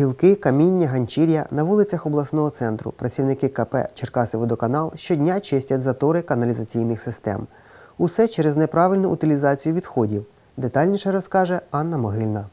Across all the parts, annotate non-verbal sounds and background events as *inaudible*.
Гілки, каміння, ганчір'я на вулицях обласного центру працівники КП Черкаси-Водоканал щодня чистять затори каналізаційних систем. Усе через неправильну утилізацію відходів. Детальніше розкаже Анна Могильна.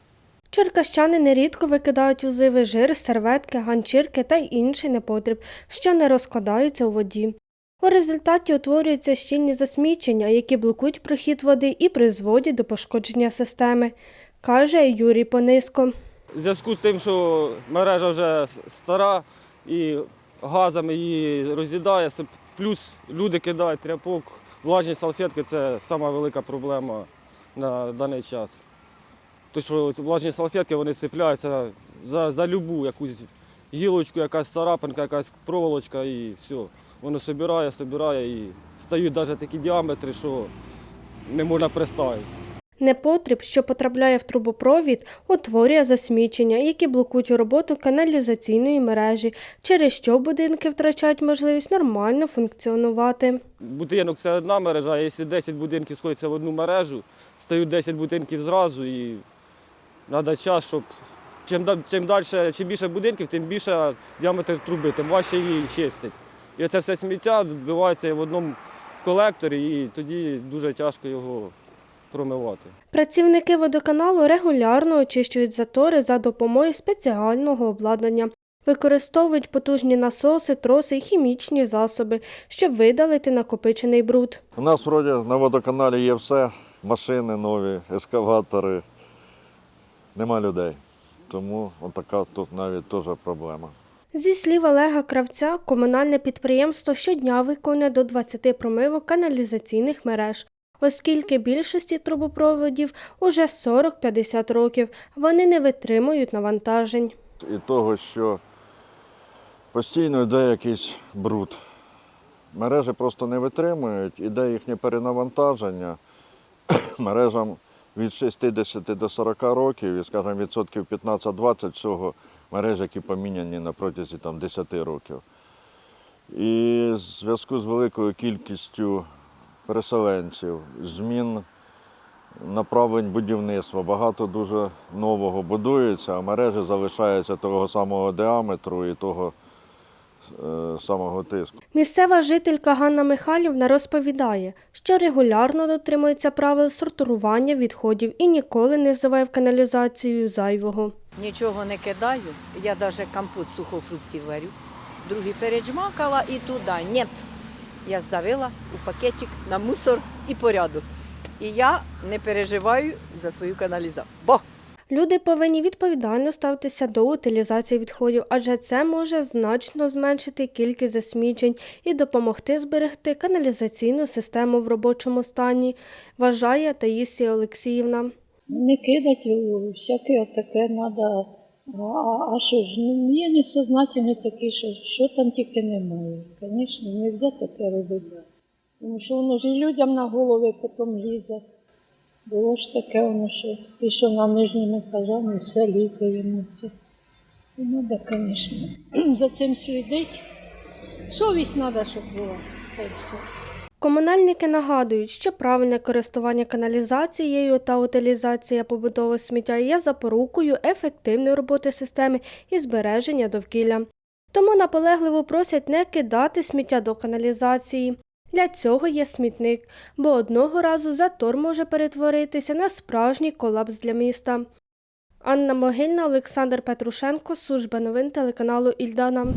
Черкащани нерідко викидають у жир, серветки, ганчірки та інший непотріб, що не розкладаються у воді. У результаті утворюються щільні засмічення, які блокують прохід води і призводять до пошкодження системи, каже Юрій Пониско. В зв'язку з тим, що мережа вже стара і газами її роз'їдає, плюс люди кидають тряпок, влажні салфетки це сама велика проблема на даний час. Тому що влажні салфетки вони цепляються за, за любу якусь гілочку, якась царапинка, якась проволочка і все. Воно собирає, собирає і стають навіть такі діаметри, що не можна приставити. Непотріб, що потрапляє в трубопровід, утворює засмічення, які блокують роботу каналізаційної мережі, через що будинки втрачають можливість нормально функціонувати. Будинок це одна мережа, а якщо 10 будинків сходяться в одну мережу, стають 10 будинків зразу і треба час, щоб чим, чим далі, чим більше будинків, тим більше діаметр труби, тим важче її чистить. І це все сміття відбувається в одному колекторі, і тоді дуже тяжко його промивати. Працівники водоканалу регулярно очищують затори за допомогою спеціального обладнання. Використовують потужні насоси, троси і хімічні засоби, щоб видалити накопичений бруд. У нас вроді на водоканалі є все, машини нові, ескаватори. Нема людей. Тому отака тут навіть теж проблема. Зі слів Олега Кравця, комунальне підприємство щодня виконує до 20 промивок каналізаційних мереж. Оскільки більшості трубопроводів уже 40-50 років, вони не витримують навантажень. І того, що постійно йде якийсь бруд. Мережі просто не витримують, іде їхнє перенавантаження. *clears throat* Мережам від 60 до 40 років, і, скажімо, відсотків 15-20 всього мереж, які поміняні на протязі там, 10 років. І в зв'язку з великою кількістю переселенців, змін направлень будівництва, багато дуже нового будується, а мережі залишаються того самого діаметру і того е, самого тиску. Місцева жителька Ганна Михайлівна розповідає, що регулярно дотримується правил сортування відходів і ніколи не зливає в каналізацію зайвого. Нічого не кидаю. Я навіть компот сухофруктів варю. Другий переджмакала і туди. Ні. Я здавила у пакетик на мусор і порядок. І я не переживаю за свою каналізацію. Бо Люди повинні відповідально ставитися до утилізації відходів, адже це може значно зменшити кількість засмічень і допомогти зберегти каналізаційну систему в робочому стані, вважає Таїсія Олексіївна. Не кидать у всяке таке треба. А, а що ж, ну є несознательні такі, що, що там тільки немає. Звісно, не можна таке робити. Тому що воно ж і людям на голови потім лізе. Було ж таке воно, що ті, що на нижньому етажі, все лізе йому це. І треба, звісно, за цим слідити. Совість треба, щоб була. Та й все. Комунальники нагадують, що правильне користування каналізацією та утилізація побутового сміття є запорукою ефективної роботи системи і збереження довкілля. Тому наполегливо просять не кидати сміття до каналізації. Для цього є смітник, бо одного разу затор може перетворитися на справжній колапс для міста. Анна Могильна, Олександр Петрушенко, служба новин телеканалу Ільдана.